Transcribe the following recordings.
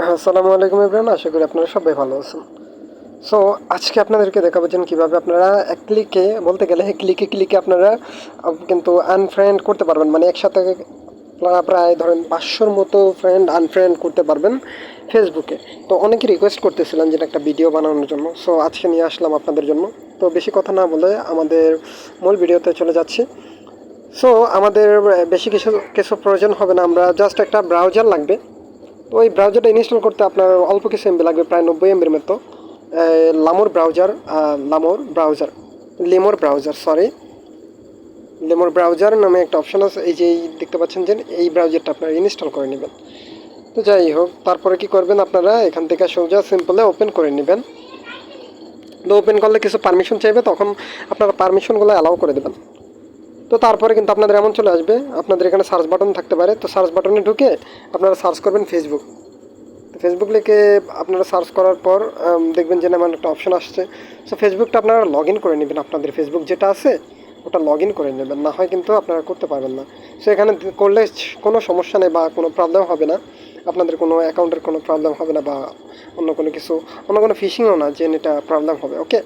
আসসালামু আলাইকুম ইব্রাহিম আশা করি আপনারা সবাই ভালো আছেন। সো আজকে আপনাদেরকে দেখাবো যে কীভাবে আপনারা এক ক্লিকে বলতে গেলে ক্লিকে ক্লিকে আপনারা কিন্তু আনফ্রেন্ড করতে পারবেন। মানে একসাথে আপনারা প্রায় ধরেন পাঁচশোর মতো ফ্রেন্ড আনফ্রেন্ড করতে পারবেন ফেসবুকে তো অনেকে রিকোয়েস্ট করতেছিলেন যেটা একটা ভিডিও বানানোর জন্য। সো আজকে নিয়ে আসলাম আপনাদের জন্য। তো বেশি কথা না বলে আমাদের মূল ভিডিওতে চলে যাচ্ছি। সো আমাদের বেশি কিছু কিছু প্রয়োজন হবে না। আমরা জাস্ট একটা ব্রাউজার লাগবে। ওই ব্রাউজারটা ইনস্টল করতে আপনার অল্প কিছু এমবি লাগবে, প্রায় নব্বই এমবির মতো। Lemur browser Lemur browser Lemur browser sorry Lemur browser নামে একটা অপশন আছে, এই যে দেখতে পাচ্ছেন যে এই ব্রাউজারটা আপনারা ইনস্টল করে নেবেন। তো যাই হোক, তারপরে কি করবেন আপনারা, এখান থেকে সোজা সিম্পলে ওপেন করে নেবেন। তো ওপেন করলে কিছু পারমিশন চাইবে, তখন আপনারা পারমিশনগুলো অ্যালাউ করে দেবেন। তো তারপরে কিন্তু আপনাদের এমন চলে আসবে, আপনাদের এখানে সার্চ বাটন থাকতে পারে। তো সার্চ বাটনে ঢুকে আপনারা সার্চ করবেন ফেসবুক ফেসবুক লিখে আপনারা সার্চ করার পর দেখবেন যে এমন একটা অপশন আসছে। সো ফেসবুকটা আপনারা লগ ইন করে নেবেন আপনাদের। ফেসবুক যেটা আছে, ওটা লগ ইন করে নেবেন। না হয় কিন্তু আপনারা করতে পারবেন না। সো এখানে করলে কোনো সমস্যা নেই বা কোনো প্রবলেম হবে না। আপনাদের কোনো অ্যাকাউন্টের কোনো প্রবলেম হবে না বা অন্য কোনো কিছু, অন্য কোনো ফিশিংও না যে এটা প্রবলেম হবে ওকে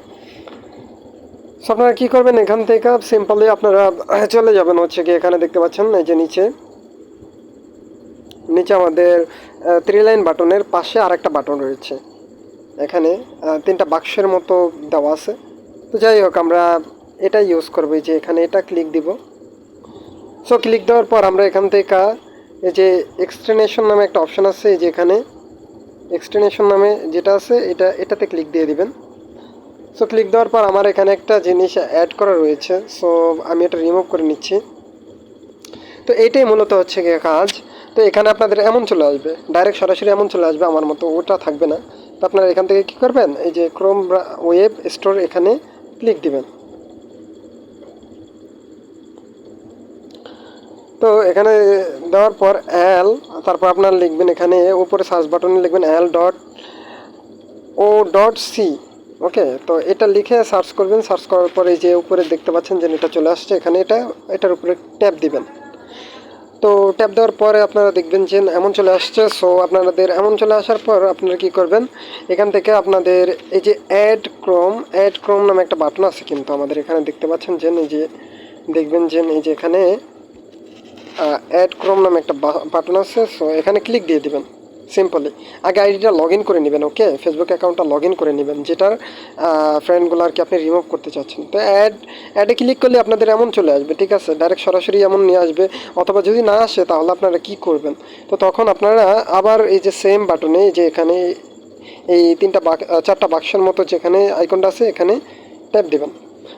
সো আপনারা কী করবেন? এখান থেকে সিম্পলি আপনারা চলে যাবেন হচ্ছে কি এখানে দেখতে পাচ্ছেন, এই যে নিচে। নিচে আমাদের থ্রি লাইন বাটনের পাশে আর একটা বাটন রয়েছে। এখানে তিনটা বাক্সের মতো দেওয়া আছে। তো যাই হোক, আমরা এটা ইউজ করব যে এখানে এটা ক্লিক দিব। সো ক্লিক দেওয়ার পর আমরা এখান থেকে, এই যে এক্সটেনেশন নামে একটা অপশন আছে, এই যে এখানে। এক্সটেনেশন নামে যেটা আছে, এটা, এটাতে ক্লিক দিয়ে দিবেন। সো ক্লিক দেওয়ার পর আমার এখানে একটা জিনিস অ্যাড করা রয়েছে। সো আমি এটা রিমুভ করে নিচ্ছি। তো এইটাই মূলত হচ্ছে গিয়ে কাজ। তো এখানে আপনাদের এমন চলে আসবে। ডাইরেক্ট সরাসরি এমন চলে আসবে আমার মতো, ওটা থাকবে না। তো আপনারা এখান থেকে কী করবেন? এই যে ক্রোম ওয়েব স্টোর এখানে ক্লিক দিবেন। তো এখানে দেওয়ার পর এল তারপর আপনার লিখবেন এখানে, উপরে সার্চ বাটনে লিখবেন L dot O dot C okay, তো এটা লিখে সার্চ করবেন সার্চ করার পরে যে উপরে দেখতে পাচ্ছেন যে এটা চলে আসছে, এখানে এটা, এটার উপরে ট্যাপ দিবেন। তো ট্যাপ দেওয়ার পরে আপনারা দেখবেন যে এমন চলে আসছে সো আপনাদের এমন চলে আসার পর আপনারা কি করবেন, এখান থেকে আপনাদের এই যে অ্যাড ক্রোম অ্যাড ক্রোম নামে একটা বাটন আছে কিন্তু আমাদের এখানে দেখতে পাচ্ছেন যে এই যে, দেখবেন যে এই যে এখানে অ্যাড ক্রোম নামে একটা বাটন আছে সো এখানে ক্লিক দিয়ে দিবেন। সিম্পলি আগে আইডিটা লগ ইন করে নেবেন ওকে ফেসবুক অ্যাকাউন্টটা লগ ইন করে নেবেন, যেটার ফ্রেন্ডগুলো আর কি আপনি রিমুভ করতে চাচ্ছেন। তো অ্যাড অ্যাডে ক্লিক করলে আপনাদের এমন চলে আসবে, ঠিক আছে? ডাইরেক্ট সরাসরি এমন নিয়ে আসবে, অথবা যদি না আসে, তাহলে আপনারা কি করবেন? তো তখন আপনারা আবার এই যে সেম বাটনে যে এখানে এই তিনটা বাক চারটা বাক্সের মতো যেখানে আইকনটা আছে, এখানে ট্যাপ দেবেন।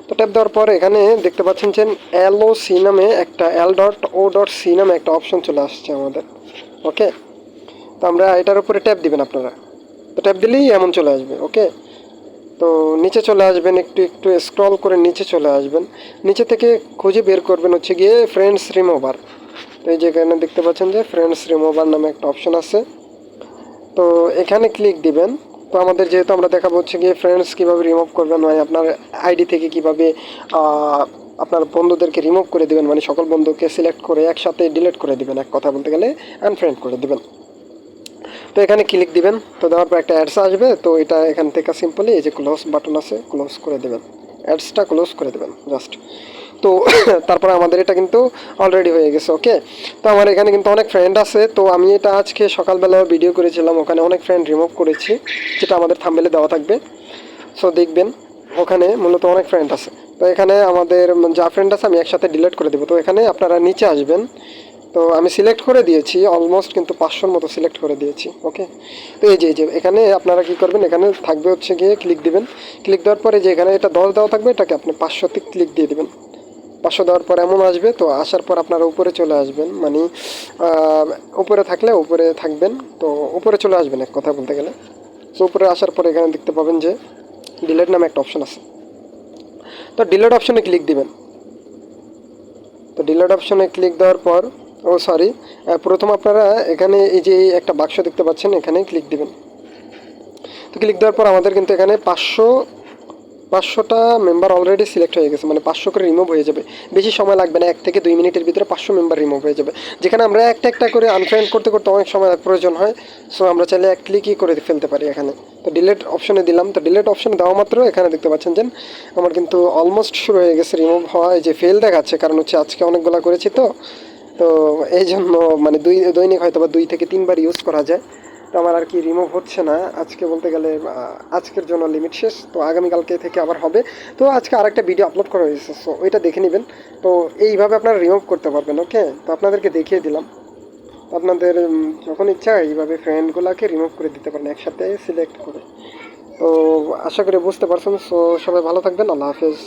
তো ট্যাপ দেওয়ার পর এখানে দেখতে পাচ্ছেন যে এল ও সি নামে একটা L dot O dot C নামে একটা অপশন চলে আসছে আমাদের ওকে তো আমরা এটার উপরে ট্যাপ দিবেন আপনারা। তো ট্যাপ দিলেই এমন চলে আসবে, ওকে? তো নিচে চলে আসবেন, একটু একটু স্ক্রল করে নিচে চলে আসবেন। নিচে থেকে খুঁজে বের করবেন হচ্ছে গিয়ে ফ্রেন্ডস রিমুভার তো এই যেখানে দেখতে পাচ্ছেন যে ফ্রেন্ডস রিমুভার নামে একটা অপশন আছে। তো এখানে ক্লিক দিবেন। তো আমাদের যেহেতু আমরা দেখাবো হচ্ছে গিয়ে ফ্রেন্ডস কীভাবে রিমুভ করবেন মানে আপনার আইডি থেকে কীভাবে আপনার বন্ধুদেরকে রিমুভ করে দিবেন মানে সকল বন্ধুকে সিলেক্ট করে একসাথে ডিলিট করে দিবেন, এক কথা বলতে গেলে আনফ্রেন্ড করে দিবেন। তো এখানে ক্লিক দিবেন, তো দেওয়ার পর একটা অ্যাডস আসবে, তো এটা এখান থেকে সিম্পলি এই যে ক্লোজ বাটন আছে ক্লোজ করে দেবেন। অ্যাডসটা ক্লোজ করে দেবেন জাস্ট তো তারপরে আমাদের এটা কিন্তু অলরেডি হয়ে গেছে ওকে তো আমার এখানে কিন্তু অনেক ফ্রেন্ড আছে, তো আমি এটা আজকে সকালবেলা ভিডিও করেছিলাম, ওখানে অনেক ফ্রেন্ড রিমুভ করেছি, যেটা আমাদের থাম্বেলে দেওয়া থাকবে। সো দেখবেন, ওখানে মূলত অনেক ফ্রেন্ড আছে। তো এখানে আমাদের যা ফ্রেন্ড আছে, আমি একসাথে ডিলিট করে দেবো। তো এখানে আপনারা নিচে আসবেন তো আমি সিলেক্ট করে দিয়েছি অলমোস্ট কিন্তু পাঁচশোর মতো সিলেক্ট করে দিয়েছি ওকে তো এই যে এই যে, এখানে আপনারা কি করবেন, এখানে থাকবে হচ্ছে গিয়ে ক্লিক দিবেন। ক্লিক দেওয়ার পরে যে এখানে এটা দশ দেওয়া থাকবে, এটাকে আপনি পাঁচশোতে ক্লিক দিয়ে দেবেন। পাঁচশো দেওয়ার পর এমন আসবে, তো আসার পর আপনারা উপরে চলে আসবেন মানে উপরে থাকলে উপরে থাকবেন, তো উপরে চলে আসবেন এক কথা বলতে গেলে। তো উপরে আসার পর এখানে দেখতে পাবেন যে ডিলেট নামে একটা অপশন আছে। তো ডিলেট অপশনে ক্লিক দিবেন। তো ডিলেট অপশনে ক্লিক দেওয়ার পর ও সরি প্রথম আপনারা এখানে এই যে একটা বাক্স দেখতে পাচ্ছেন এখানে ক্লিক দিবেন। তো ক্লিক দেওয়ার পর আমাদের কিন্তু এখানে পাঁচশো, পাঁচশোটা মেম্বার অলরেডি সিলেক্ট হয়ে গেছে মানে পাঁচশো করে রিমুভ হয়ে যাবে। বেশি সময় লাগবে না, এক থেকে দুই মিনিটের ভিতরে পাঁচশো মেম্বার রিমুভ হয়ে যাবে। যেখানে আমরা একটা একটা করে আনফ্রেন্ড করতে করতে অনেক সময় প্রয়োজন হয় সো আমরা চাইলে এক ক্লিকই করে ফেলতে পারি এখানে। তো ডিলেট অপশনে দিলাম। তো ডিলেট অপশনে দেওয়া মাত্র এখানে দেখতে পাচ্ছেন যে, আমার কিন্তু অলমোস্ট শুরু হয়ে গেছে রিমুভ হওয়া যে ফেল দেখাচ্ছে, কারণ হচ্ছে আজকে অনেকগুলো করেছি তো। তো এই জন্য মানে দুই, দৈনিক হয়তো বা দুই থেকে তিনবার ইউজ করা যায়। তো আমার আর কি রিমুভ হচ্ছে না। আজকে বলতে গেলে আজকের জন্য লিমিট শেষ। তো আগামীকালকে থেকে আবার হবে। তো আজকে আরেকটা ভিডিও আপলোড করা হয়েছে সো ওইটা দেখে নেবেন। তো এইভাবে আপনারা রিমুভ করতে পারবেন ওকে তো আপনাদেরকে দেখিয়ে দিলাম। আপনাদের যখন ইচ্ছা এইভাবে ফ্রেন্ডগুলোকে রিমুভ করে দিতে পারেন, একসাথে সিলেক্ট করে। তো আশা করি বুঝতে পারছেন। সো সবাই ভালো থাকবেন। আল্লাহ হাফেজ।